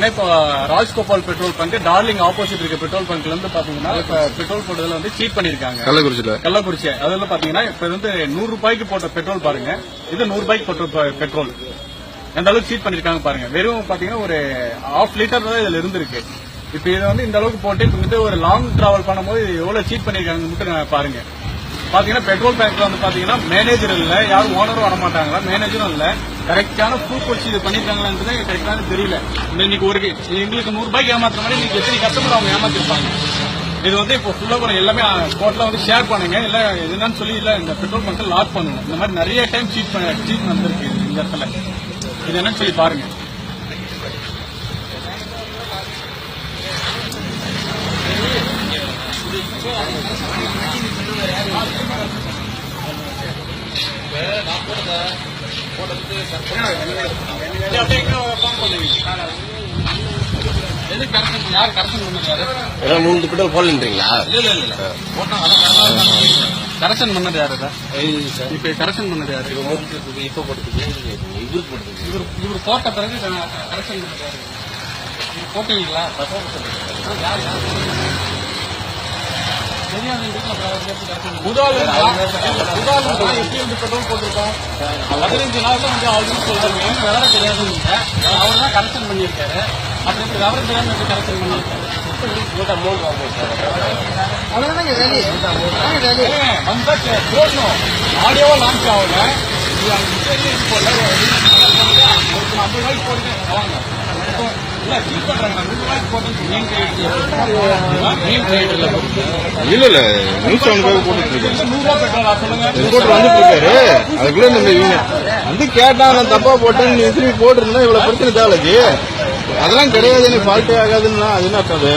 இப்போ Rajgopal petrol bunk darling opposite இருக்க petrol பங்க்ல இருந்து பாத்தீங்கன்னா பெட்ரோல் போட்டதுல வந்து சீட் பண்ணிருக்காங்க. கள்ளக்குறிச்சியில. கள்ளக்குறிச்சி. அதுல பாத்தீங்கன்னா இப்ப வந்து நூறு ரூபாய்க்கு போட்ட பெட்ரோல் பாருங்க. இது நூறு ரூபாய்க்கு போட்ட பெ- பெட்ரோல். எந்த அளவுக்கு சீட் பண்ணிருக்காங்க பாருங்க. வெறும் பாத்தீங்கன்னா ஒரு ஹாஃப் லிட்டர் தான் இதுல இருந்திருக்கு. இப்ப இதை வந்து இந்த அளவுக்கு போட்டு இப்ப வந்து ஒரு லாங் டிராவல் பண்ணும்போது எவ்வளவு சீட் பண்ணிருக்காங்க மட்டும் பாருங்க. பாத்தீங்கன்னா பெட்ரோல் பேங்க்ல வந்து பாத்தீங்கன்னா மேனேஜர் இல்ல. யாரும் ஓனரும் வர மாட்டாங்களா மேனேஜரும் இல்ல. கரெக்டான ப்ரூஃப் வச்சு இது பண்ணிருக்காங்களான்றது கரெக்டான தெரியல. இன்னைக்கு ஒரு எங்களுக்கு நூறு ரூபாய்க்கு ஏமாத்துற மாதிரி இன்னைக்கு எத்தனை கஸ்டமர் அவங்க ஏமாத்திருப்பாங்க? இது வந்து இப்போ ஃபுல்லா கூட எல்லாமே கோர்ட்ல வந்து ஷேர் பண்ணுங்க. இல்ல என்னன்னு சொல்லி இல்ல இந்த பெட்ரோல் பங்க் லாக் பண்ணுங்க. இந்த மாதிரி நிறைய டைம் சீட் பண்ண சீட் வந்திருக்கு இந்த இடத்துல. இது என்னன்னு சொல்லி பாருங்க. அப்படியே பண்ணுவீங்க. எது கரெக்ஷன் யார் கரெக்ஷன் பண்ணது யாரு மூணு பெட்ரோல் போடலன்றீங்களா கரெக்ஷன் பண்ணது யாரு இப்ப கரெக்ஷன் பண்ணது யாரு இப்ப போட்டுருக்கு இவருக்கு போட்டுருக்கு இவர் இவர் போட்ட பிறகு கரெக்ஷன் பண்ணது யாரு போட்டீங்களா யார் யார் உதாரணம் உதாரணம் எப்படி வந்து பெட்ரோல் போட்டிருக்கோம் பதினஞ்சு நாள் வந்து ஆல்ரெடி சொல்றாங்க எனக்கு தெரியாது அவர் தான் கரெக்ஷன் பண்ணியிருக்காரு அப்படி விவரம் தெரியாம எப்படி கரெக்ஷன் பண்ணியிருக்காரு ஆடியோவா லான்ச் ஆகல ஐம்பது ரூபாய்க்கு போட்டு வாங்க இல்ல போட்டு இல்ல. இல்ல நியூஸ் அவனுக்காக போட்டுட்டு சொல்லுங்க ரிப்போர்ட் வந்துட்டு இருக்காரு அதுக்குள்ள நம்ம இவங்க வந்து கேட்டா நான் தப்பா போட்டேன்னு நீ திரும்பி போட்டிருந்தா இவ்வளவு பிரச்சனை தேவைக்கு அதெல்லாம் கிடையாது எனக்கு ஃபால்ட்டே ஆகாதுன்னா அது என்ன அர்த்தம் அது?